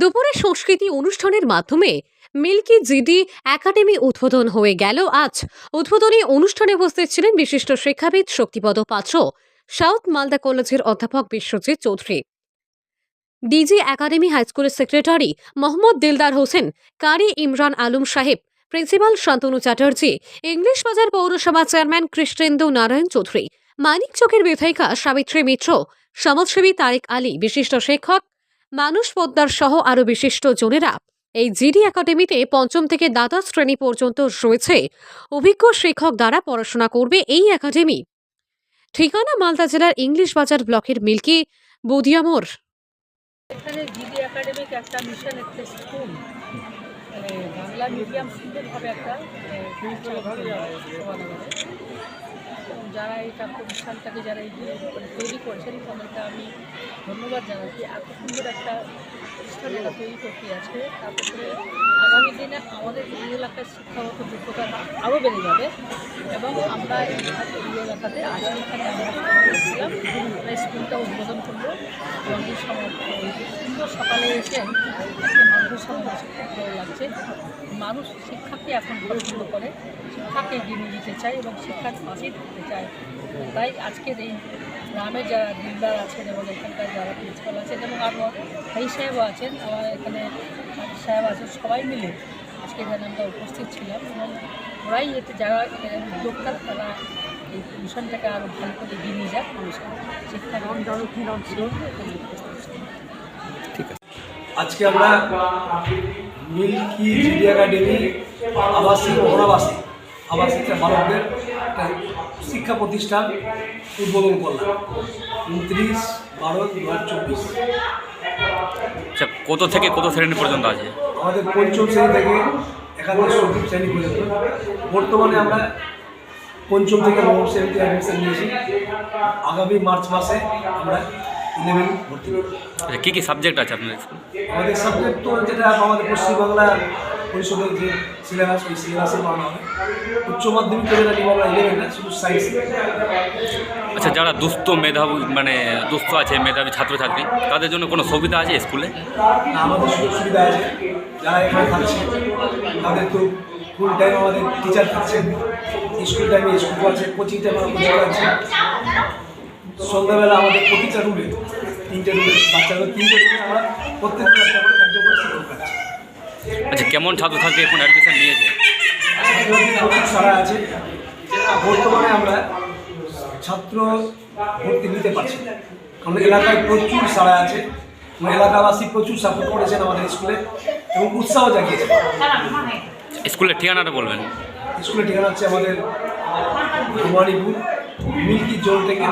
দুপুরে সংস্কৃতি অনুষ্ঠানের মাধ্যমে মিল্কি জিডি একাডেমি উদ্বোধন হয়ে গেল। আজ উদ্বোধনী অনুষ্ঠানে উপস্থিত ছিলেন বিশিষ্ট শিক্ষাবিদ, শক্তিপদ পাত্র, সাউথ মালদা কলেজের অধ্যাপক Biswajit Chowdhury. DG academy হাইস্কুলের secretary Mohammad Dildar Hossain, Qari Imran Alam Saheb, principal Shantanu Chatterjee, English Bazar পৌরসভা চেয়ারম্যান কৃষ্ণেন্দু নারায়ণ চৌধুরী, মানিক চকের বিধায়িকা সাবিত্রী মিত্র, সমাজসেবী তারেক আলী, বিশিষ্ট শিক্ষক মানুষ পোদ্দার সহ আরও বিশিষ্ট জনেরা। এই জিডি একাডেমিতে পঞ্চম থেকে দ্বাদশ শ্রেণি পর্যন্ত রয়েছে। অভিজ্ঞ শিক্ষক দ্বারা পড়াশোনা করবে এই একাডেমি। ঠিকানা মালদা জেলার ইংলিশ বাজার ব্লকের মিল্কি বুদিয়ামোর এখানে জিডি একাডেমিক একটা মিশন একটা স্কুল মানে বাংলা মিডিয়াম একটা মানে, পরিচালনা করা হয় সমাধানে। এবং যারা এটা প্রতিষ্ঠানটাকে যারা এই মানে তৈরি করেছেন তাদেরকে আমি ধন্যবাদ জানাচ্ছি। এত সুন্দর একটা প্রতিষ্ঠান এরা তৈরি করতে আছে তারপরে আগামী দিনে আমাদের এই এলাকার শিক্ষাগত যোগ্যতা আরও বেড়ে যাবে এবং আমরা এই এই এলাকাতে আজকে এখানে আমরা স্কুলটা উদ্বোধন করব। এবং এই এই সুন্দর সকালে এসে মানুষের খুব ভালো লাগছে। মানুষ শিক্ষাকে এখন পছন্দ করে, শিক্ষাকে এগিয়ে নিয়ে চায় এবং শিক্ষার পাশেই থাকতে চায়। তাই আজকের এই গ্রামে যারা দিলদার আছেন এবং এখানকার যারা প্রিন্সিপাল আছেন এবং আরও ভাই সাহেবও আছেন, আমার এখানে সাহেব আছেন সবাই মিলে আজকে এখানে আমরা উপস্থিত ছিলাম এবং ওরাই এতে যারা উদ্যোক্তা, তারা এই মিশনটাকে আরও ভালো করে এগিয়ে নিয়ে যাক। মানুষের শিক্ষা আজকে আমরা মিল্কি জিডি একাডেমি আবাসিক অনাবাসিক আবাসিক বালকদের একটা শিক্ষা প্রতিষ্ঠান উদ্বোধন করলাম। উনত্রিশ বারো দু হাজার চব্বিশ। আচ্ছা কত থেকে কত শ্রেণি পর্যন্ত আছে? আমাদের পঞ্চম শ্রেণি থেকে একাদশ শ্রেণি পর্যন্ত। বর্তমানে আমরা পঞ্চম থেকে নবম শ্রেণীতে অ্যাডমিশন নিয়েছি। আগামী মার্চ মাসে আমরা ইলেভেন ভর্তি আচ্ছা কী কী সাবজেক্ট আছে আপনার স্কুল আমাদের সাবজেক্ট তো যেটা আমাদের পশ্চিমবাংলা পরিষদের যে সিলেবাস ওই সিলেবাসে পড়ানো হবে উচ্চ মাধ্যমিক যেটা নিব আমরা ইলেভেনটা শুধু সায়েন্স আচ্ছা যারা দুস্থ মেধাবী মানে দুস্থ আছে মেধাবী ছাত্রছাত্রী তাদের জন্য কোনো সুবিধা আছে স্কুলে আমাদের সুযোগ সুবিধা আছে। যারা এখানে থাকছে তাদের তো ফুল টাইম আমাদের টিচার থাকছেন। স্কুল টাইমে স্কুল আছে কোচিং টাইমে কোচিং আছে সন্ধ্যাবেলা আমাদের প্রতিটা রুমে তিনটে রুমে বাচ্চাদের তিনটে রুমে আমরা প্রত্যেক একটা করে একজন করে শিক্ষক আছে আচ্ছা কেমন ছাত্রছাত্রী এখন অ্যাডমিশন নিয়েছে? সারা আছে। বর্তমানে আমরা ছাত্র ভর্তি নিতে পারছি। কারণ এলাকায় প্রচুর সারা আছে এবং এলাকাবাসী প্রচুর সাপোর্ট করেছেন আমাদের স্কুলে এবং উৎসাহ জাগিয়েছে স্কুলের ঠিকানাটা বলবেন। স্কুলের ঠিকানা হচ্ছে আমাদের ভবানীপুর মিল্কি জোন থেকে